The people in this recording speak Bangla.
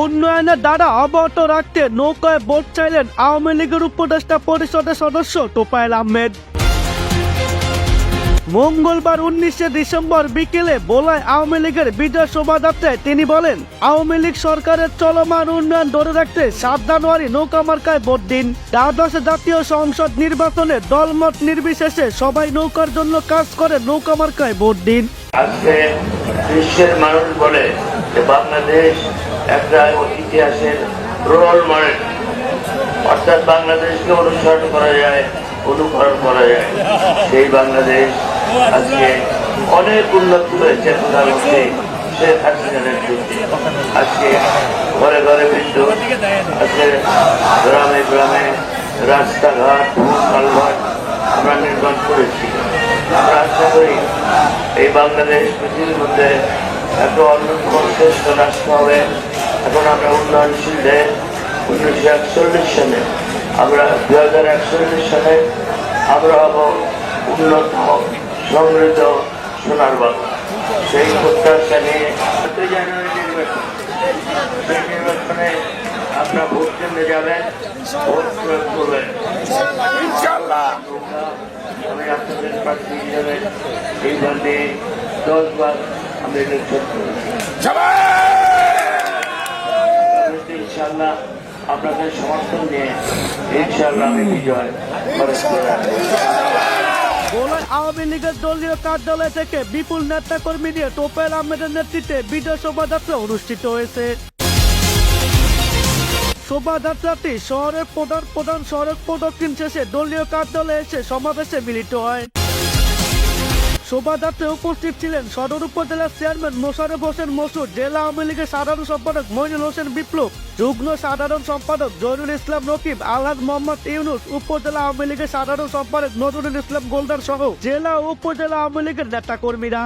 উন্নয়নের দ্বারা অব্যাহত রাখতে নৌকায় ভোট চাইলেন আওয়ামী লীগের উপদেষ্টা পরিষদের সদস্য তোপায়েল আহমেদ। মঙ্গলবার উনিশে ডিসেম্বর বিকেলে বোলায় আওয়ামী লীগের বিজয় শোভাযাত্রায় তিনি বলেন, আওয়ামী লীগ সরকারের চলমান উন্নয়ন ধরে রাখতে সাত জানুয়ারি নৌকা মার্কায় ভোট দিন। দ্বাদশ জাতীয় সংসদ নির্বাচনে দলমত নির্বিশেষে সবাই নৌকার জন্য কাজ করে নৌকা মার্কায় ভোট দিন। আজকে বিশ্বের মানুষ বলে যে বাংলাদেশ একটা ইতিহাসের রোল মডেল। অর্থাৎ বাংলাদেশকে অনুসরণ করা যায়, অনুকরণ করা যায়। সেই বাংলাদেশ আজকে অনেক উন্নতি হয়েছে প্রধানমন্ত্রী শেখ হাসিনার নেতৃত্বে আজকে ঘরে ঘরে বিদ্যুৎ, আজকে গ্রামে গ্রামে রাস্তাঘাট কালঘাট আমরা নির্মাণ করেছি। আমরা আশা করি এই বাংলাদেশ পৃথিবীর মধ্যে একটা অন্যতম শ্রেষ্ঠ রাষ্ট্র হবে। এখন আমরা উন্নয়নশীল দেশ উনিশশো একচল্লিশ সালে আমরা দু হাজার একচল্লিশ সালে আমরা হব উন্নত সমৃদ্ধ সোনার বাংলা। সেই প্রত্যাশা নিয়ে চোদ্দই জানুয়ারি নির্বাচন। সেই নির্বাচনে আপনারা ভোট কেন্দ্রে যাবেন ভোট প্রয়োগ করবেন। আপনাদের প্রার্থী হিসেবে এইভাবে দশবার আমি ইলেকশন করেছি ইনশাআল্লাহ আপনাদের সমর্থন নিয়ে আমি বিজয়। বোলায় আওয়ামী লীগের দলীয় কার্যালয় থেকে বিপুল নেতা কর্মী নিয়ে তোপেল আহমেদের নেতৃত্বে বিজয় শোভাযাত্রা অনুষ্ঠিত হয়েছে। শোভাযাত্রাটি শহরের প্রধান প্রধান সড়ক প্রদক্ষিণ শেষে দলীয় কার্যালয়ে এসে সমাবেশে মিলিত হয়। শোভাযাত্রায় উপস্থিত ছিলেন সদর উপজেলার চেয়ারম্যান মোশারফ হোসেন মসুদ জেলা আওয়ামী লীগের সাধারণ সম্পাদক মইনুল হোসেন বিপ্লব, যুগ্ম সাধারণ সম্পাদক জহিরুল ইসলাম রকিব, আলহাজ মোহাম্মদ ইউনুস, উপজেলা আওয়ামী লীগের সাধারণ সম্পাদক নজরুল ইসলাম গোলদার সহ জেলা উপজেলা আওয়ামী লীগের নেতা কর্মীরা